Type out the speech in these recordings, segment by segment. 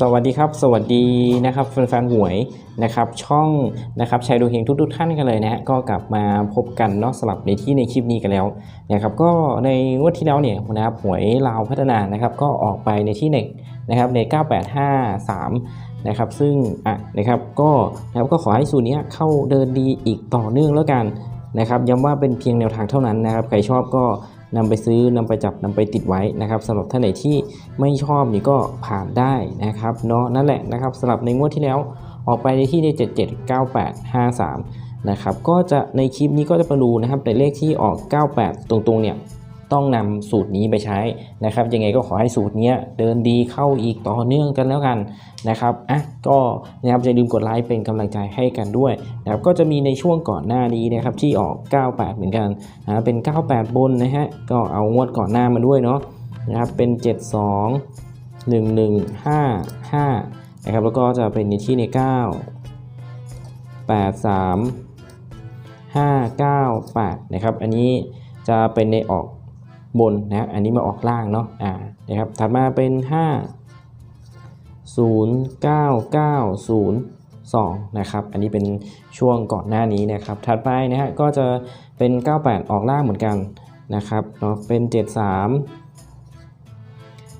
สวัสดีครับสวัสดีนะครับแฟนๆหวยนะครับช่องนะครับชัยดูเฮงทุกๆท่านกันเลยนะฮะก็กลับมาพบกันเนาะสลับในที่ในคลิปนี้กันแล้วนะครับก็ในงวดที่แล้วเนี่ยนะครับหวยลาวพัฒนานะครับก็ออกไปในที่เน็กนะครับใน 9853นะครับซึ่งอะนะครับก็นะครับก็ขอให้สูตรเนี้ยเข้าเดินดีอีกต่อเนื่องแล้วกันนะครับย้ำว่าเป็นเพียงแนวทางเท่านั้นนะครับใครชอบก็ นำไปซื้อนำไปจับนำไปติดไว้นะครับสำหรับท่านไหนที่ไม่ชอบนี่ก็ผ่านได้นะครับเนาะนั่นแหละนะครับสำหรับในงวดที่แล้วออกไปในที่ใน779853นะครับก็จะในคลิปนี้ก็จะมาดูนะครับแต่เลขที่ออก 98 ตรงๆเนี่ย ต้องนำสูตรนี้ไปใช้นะครับ ยังไงก็ขอให้สูตรนี้เดินดีเข้าอีกต่อเนื่องกันแล้วกันนะครับอะก็นะครับอย่าลืมกดไลค์เป็นกำลังใจให้กันด้วยนะครับก็จะมีในช่วงก่อนหน้านี้นะครับที่ออก 98 เหมือนกันนะเป็น 98 บนนะฮะก็เอางวดก่อนหน้ามาด้วยเนาะนะครับเป็น 72 1155นะครับแล้วก็จะเป็นในที่ใน 9 83 598 นะครับ อันนี้จะเป็นในออก บนนะอันนี้มาออกล่างเนาะอ่านะครับถัดมาเป็น 5 0 9 9 0 2นะครับอันนี้เป็นช่วงก่อนหน้านี้นะครับ ถัดไปนะฮะก็จะเป็น 98 ออกล่างเหมือนกันนะครับเนาะเป็น 73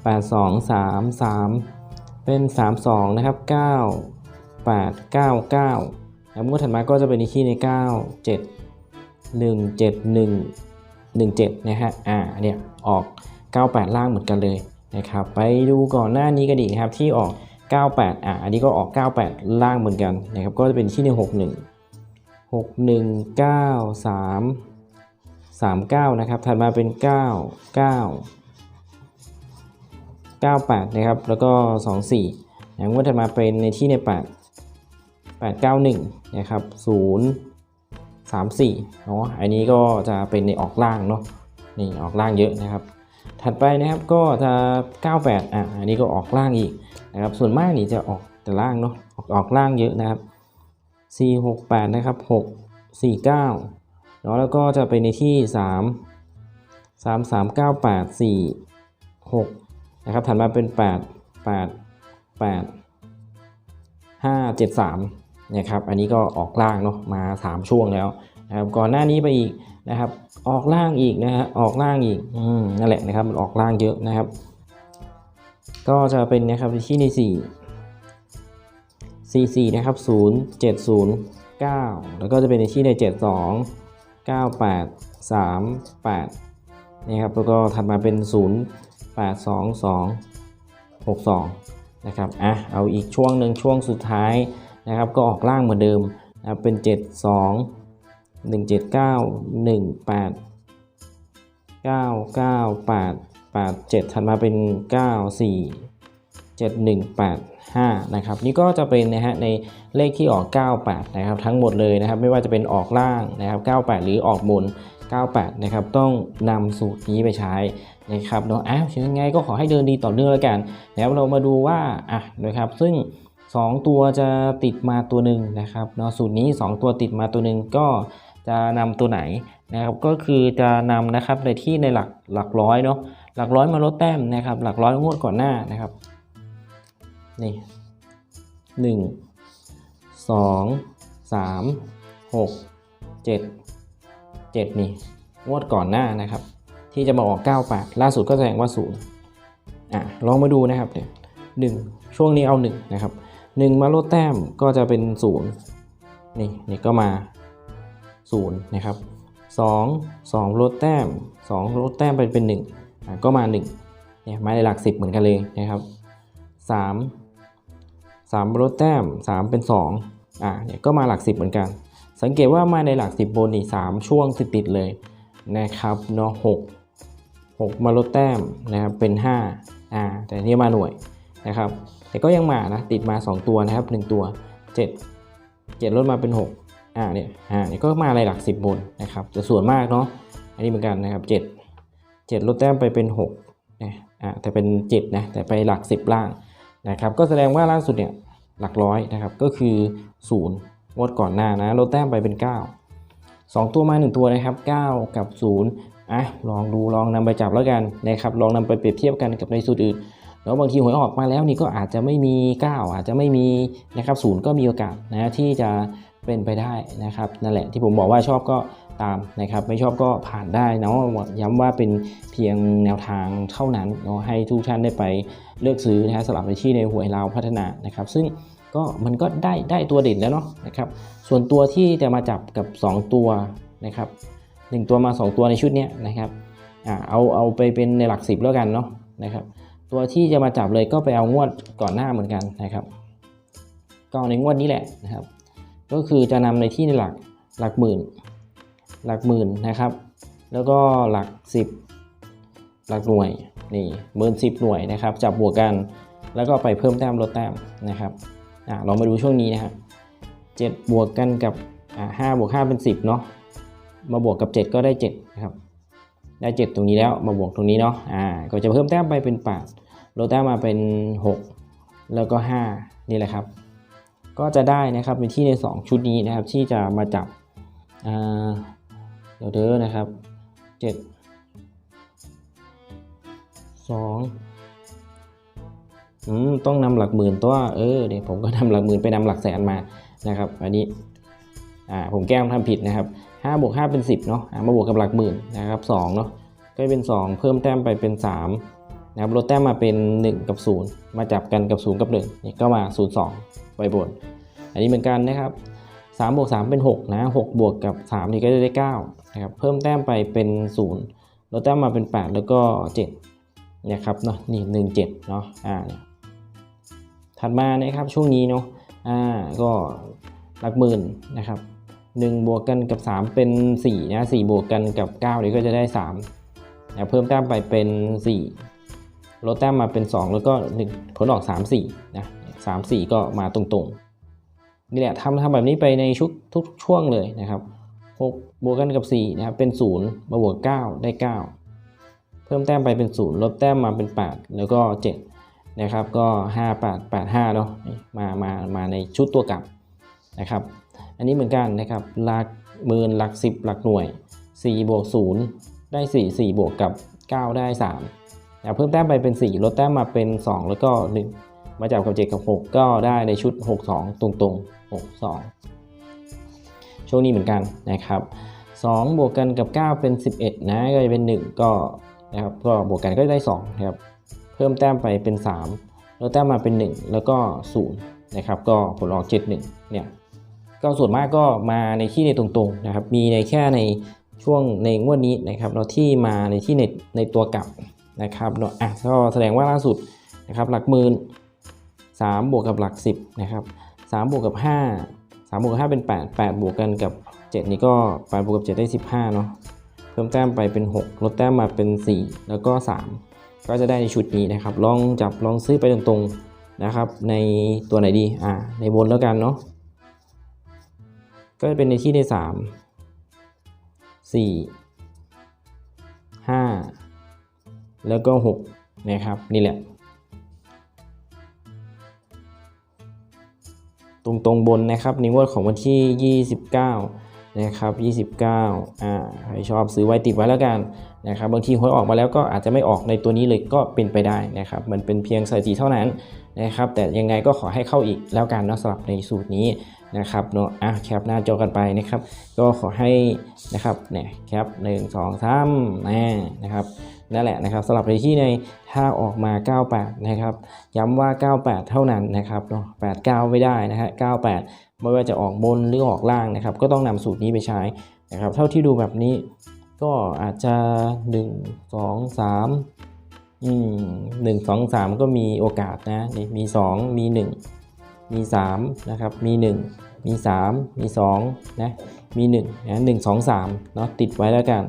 82 3 3 เป็น 32 นะครับ 9 8 9 9แล้วงวดถัดมาก็จะเป็นที่ใน 9 7 1 7 1 1 7นะฮะอ่าเนี่ยออก 98 ล่างเหมือนกันเลยนะครับไปดูก่อนหน้านี้กันอีนะครับที่ออก 98 อะอันนี้ก็ออก 98 ล่างเหมือนกันนะครับก็จะเป็นที่ใน61 61 9 3 39 นะครับ ถัดมาเป็น 9 9 98 นะครับ แล้วก็ 24อย่างว่าถัดมาเป็นในที่ใน 8 891 นะครับ 0 34เนาะอันนี้ก็จะเป็นในออกล่างเนาะนี่ออกล่างเยอะนะครับ ถัดไปนะครับก็จะ 98อะอันนี้ก็ออกล่างอีกนะครับส่วนมากนี่จะออกแต่ล่างเนาะออกออกล่างเยอะนะครับ 4 6 8 นะครับ 6 4 9เนาะแล้วก็จะเป็นในที่ 3 3 3 9 8 4 6นะครับถัดมาเป็น 8 8 8 5 7 3 นะครับ อันนี้ก็ออกล่างเนาะมา 3 ช่วงแล้วนะครับก่อนหน้านี้ไปอีกนะครับ ออกล่างอีกนะฮะออกล่างอีกอืมนั่นแหละนะครับมันออกล่างเยอะนะครับ ก็จะเป็นนะครับที่ใน4 4 4นะครับ0 7 0 9 แล้วก็จะเป็นในที่ใน 7 2 9 8 3 8นะครับแล้วก็ถัดมาเป็น 0 8 2 2 6 2นะครับอะเอาอีกช่วงหนึ่งช่วงสุดท้าย นะครับ ก็ออกล่างเหมือนเดิมนะครับเป็น 7 2 1 7 9 1 8 9 9 8 8 7 ถัดมาเป็น 9 4 7 1 8 5 นะครับ นี่ก็จะเป็นนะฮะในเลขที่ออก 98 นะครับ ทั้งหมดเลยนะครับ ไม่ว่าจะเป็นออกล่างนะครับ 98 หรือออกบน 98 นะครับ ต้องนำสูตรนี้ไปใช้นะครับเนาะอ้าวยังไงก็ขอให้เดินดีต่อเนื่องแล้วกันแล้วเรามาดูว่าอะนะครับซึ่ง 2 ตัวจะติดมาตัวหนึ่งนะครับเนาะสูตรนี้ 2 ตัวติดมาตัวหนึ่งก็จะนำตัวไหนนะครับก็คือจะนำนะครับในที่ในหลักหลักร้อยเนาะหลักร้อยมาลดแต้มนะครับ หลักร้อยงวดก่อนหน้านะครับนี่หนึ่งสองสามหกเจ็ดเจ็ดนี่งวดก่อนหน้านะครับ ที่จะมาออกเก้าแปดล่าสุดก็แสดงว่าศูนย์อะลองมาดูนะครับเนี่ยหนึ่งช่วงนี้เอาหนึ่งนะครับ หนึ่งมาลดแต้มก็จะเป็นศูนย์นี่นี่ก็มาศูนย์นะครับสองสองลดแต้มสองลดแต้มไปเป็นหนึ่งอ่ก็มาหนึ่งเนี่ยมาในหลักสิบเหมือนกันเลยนะครับสาม3ลดแต้ม 3 เป็น 2อ่าเนี่ยก็มาหลัก 10 เหมือนกัน สังเกตว่ามาในหลัก 10 บนนี่3ช่วงติดๆเลยนะครับเนาะ6 6 มาลดแต้มนะครับเป็น 5อ่าแต่นี่มาหน่วย นะครับ แต่ก็ยังมานะติดมา 2 ตัวนะครับ 1 ตัว 7 7ลดมาเป็น 6 อ่าเนี่ยอ่าเนี่ยก็มาในหลัก 10 บนนะครับแต่ส่วนมากเนาะอันนี้เหมือนกันนะครับ 7 7 ลดแต้มไปเป็น6นะอ่าแต่เป็น 7 นะ แต่ไปหลัก 10 ล่างนะครับ ก็แสดงว่าล่าสุดเนี่ยหลักร้อยนะครับ ก็คือ 0งวดก่อนหน้านะลดแต้มไปเป็น 9 2 ตัวมา 1 ตัวนะครับ 9 กับ 0อะลองดูลองนำไปจับแล้วกันนะครับลองนำไปเปรียบเทียบกันกับในสูตรอื่น แล้วบางทีหวยออกมาแล้วนี่ก็อาจจะไม่มี 9 อาจจะไม่มีนะครับศูนย์ก็มีโอกาสนะที่จะเป็นไปได้นะครับนั่นแหละที่ผมบอกว่าชอบก็ตามนะครับไม่ชอบก็ผ่านได้นะย้ำว่าเป็นเพียงแนวทางเท่านั้นเนาะให้ทุกท่านได้ไปเลือกซื้อนะฮะสลับไปที่ในหวยเราวพัฒนานะครับ ซึ่งก็มันก็ได้ได้ตัวเด่นแล้วเนาะนะครับส่วนตัวที่จะมาจับกับ 2 ตัวนะครับหนึ่งตัวมา 2 ตัวในชุดนี้นะครับอ่าเอาเอาไปเป็นในหลักสิบแล้วกันเนาะนะครับ ตัวที่จะมาจับเลยก็ไปเอางวดก่อนหน้าเหมือนกันนะครับ ก็เอาในงวดนี้แหละนะครับ ก็คือจะนำในที่ในหลักหลักหมื่น หลักหมื่นนะครับ แล้วก็หลักสิบหลักหน่วยนี่หมื่นสิบหน่วยนะครับ จับบวกกันแล้วก็ไปเพิ่มแต้มลดแต้มนะครับอ่าเรามาดูช่วงนี้นะครับเจ็ดบวกกันกับอ่าห้าบวกห้าเป็นสิบเนาะมาบวกกับเจ็ดก็ได้เจ็ดนะครับ ได้เจ็ดตรงนี้แล้วมาบวกตรงนี้เนาะอ่าก็จะเพิ่มแต้มไปเป็นแปดลดแต้มมาเป็นหกแล้วก็ห้านี่แหละครับ ก็จะได้นะครับในที่ใน 2 ชุดนี้นะครับ ที่จะมาจับอ่าเดี๋ยวเด้อนะครับเจ็ดสองอืมต้องนำหลักหมื่นตัวเออเดี๋ยวผมก็นำหลักหมื่นไปนำหลักแสนมานะครับ อันนี้อ่าผมแก้มทำผิดนะครับ 5บวก5เป็น 10เนาะมาบวกกับหลักหมื่นนะครับ2เนาะก็เป็น 2 เพิ่มแต้มไปเป็น 3 นะครับลดแต้มมาเป็น 1 กับ 0 มาจับกันกับ 0 กับ1นี่ก็มา 0 2ไว้บน อันนี้เหมือนกันนะครับ3บวก3เป็น6นะ6บวกกับ3นี่ก็จะได้9นะครับเพิ่มแต้มไปเป็น 0 ลดแต้มมาเป็น 8 แล้วก็7นะครับเนาะนี่ 1 7เนาะอ่าถัดมานะครับช่วงนี้เนาะอ่าก็หลักหมื่นนะครับ 1 บวกกันกับ 3 เป็น4นะ4บวกกันกับ9นี่ก็จะได้3นะเพิ่มแต้มไปเป็น 4 ลดแต้มมาเป็น 2 แล้วก็1ผลออก 3 4นะ3 4 ก็มาตรงๆ นี่แหละทำทำแบบนี้ไปในชุกทุกช่วงเลยนะครับ 6 บวกกันกับ4นะครับเป็น 0 มาบวก 9 ได้ 9 เพิ่มแต้มไปเป็น 0 ลดแต้มมาเป็น 8 แล้วก็ 7 นะครับ ก็ 5 8 8 5เนาะมามามาในชุดตัวกลับนะครับ อันนี้เหมือนกันนะครับหลักหมื่นหลัก10หลักหน่วย 4 บวก 0 ได้ 4 4 บวกกับ 9 ได้3นะเพิ่มแต้มไปเป็น 4 ลดแต้มมาเป็น 2 แล้วก็ 1 มาจับกับ 7 กับ 6 ก็ได้ในชุด 6 2 ตรงตรง6 2 ช่วงนี้เหมือนกันนะครับ 2 บวกกันกับ 9 เป็น 11 นะก็จะเป็น 1 ก็นะครับก็บวกกันก็ได้2นะครับเพิ่มแต้มไปเป็น 3 ลดแต้มมาเป็น 1 แล้วก็ 0 นะครับ ก็ผลออก 7 1 เนี่ย ก็ส่วนมากก็มาในที่ในตรงๆนะครับ มีในแค่ในช่วงในงวดนี้นะครับเราที่มาในที่ในในตัวกลับนะครับเนาะอะก็แสดงว่าล่าสุดนะครับหลักหมื่นสามบวกกับหลักสิบนะครับสามบวกกับห้าสามบวกกับห้าเป็นแปดแปดบวกกันกับเจ็ดนี่ก็แปดบวกกับเจ็ดได้สิบห้าเนาะเพิ่มแต้มไปเป็นหกลดแต้มมาเป็นสี่แล้วก็สามก็จะได้ในชุดนี้นะครับ ลองจับลองซื้อไปตรงๆนะครับ ในตัวไหนดีอ่าในบนแล้วกันเนาะ ก็จะเป็นในที่ในสามสี่ห้าแล้วก็หกนะครับ นี่แหละ ตรงตรงบนนะครับในงวดของวันที่ 29 นะครับ 29อ่าใครชอบซื้อไว้ติดไว้แล้วกันนะครับบางทีหวยออกมาแล้วก็อาจจะไม่ออกในตัวนี้เลยก็เป็นไปได้นะครับ มันเป็นเพียงสถิติเท่านั้นนะครับ แต่ยังไงก็ขอให้เข้าอีกแล้วกันเนาะสำหรับในสูตรนี้ นะครับเนาะอะแคปหน้าจอกันไปนะครับ ก็ขอให้นะครับเนี่ยแคปหนึ่งสองสามน่นะครับนั่นแหละนะครับสำหรับในที่ในถ้าออกมา 98 นะครับ ย้ำว่า 98 เท่านั้นนะครับเนาะ89 ไม่ได้นะฮะ98 ไม่ว่าจะออกบนหรือออกล่างนะครับ ก็ต้องนำสูตรนี้ไปใช้นะครับ เท่าที่ดูแบบนี้ก็อาจจะ 1 2 3อืม1 2 3 ก็มีโอกาสนะนี่มี 2 มี 1 มี3นะครับมี 1 มี 3 มี2นะมี1นะ1 2 3เนาะติดไว้แล้วกัน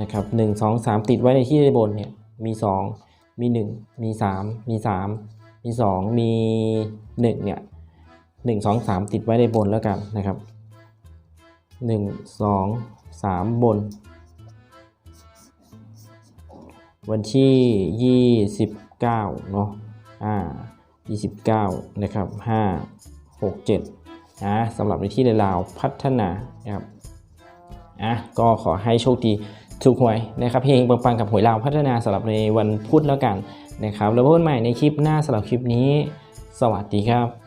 นะครับ1 2 3 ติดไว้ในที่บนเนี่ยมี 2 มี 1 มี 3 มี 3 มี 2 มี 1เนี่ย1 2 3 ติดไว้ในบนแล้วกันนะครับ 1 2 3 บน วันที่ 29เนาะอ่า 29 นะครับ 5 6 7นะสำหรับในที่ในลาวพัฒนานะครับอะก็ขอให้โชคดีถูกหวยนะครับเพลงปังๆกับหวยลาวพัฒนาสำหรับในวันพุธแล้วกันนะครับแล้วพบกันใหม่ในคลิปหน้าสำหรับคลิปนี้ สวัสดีครับ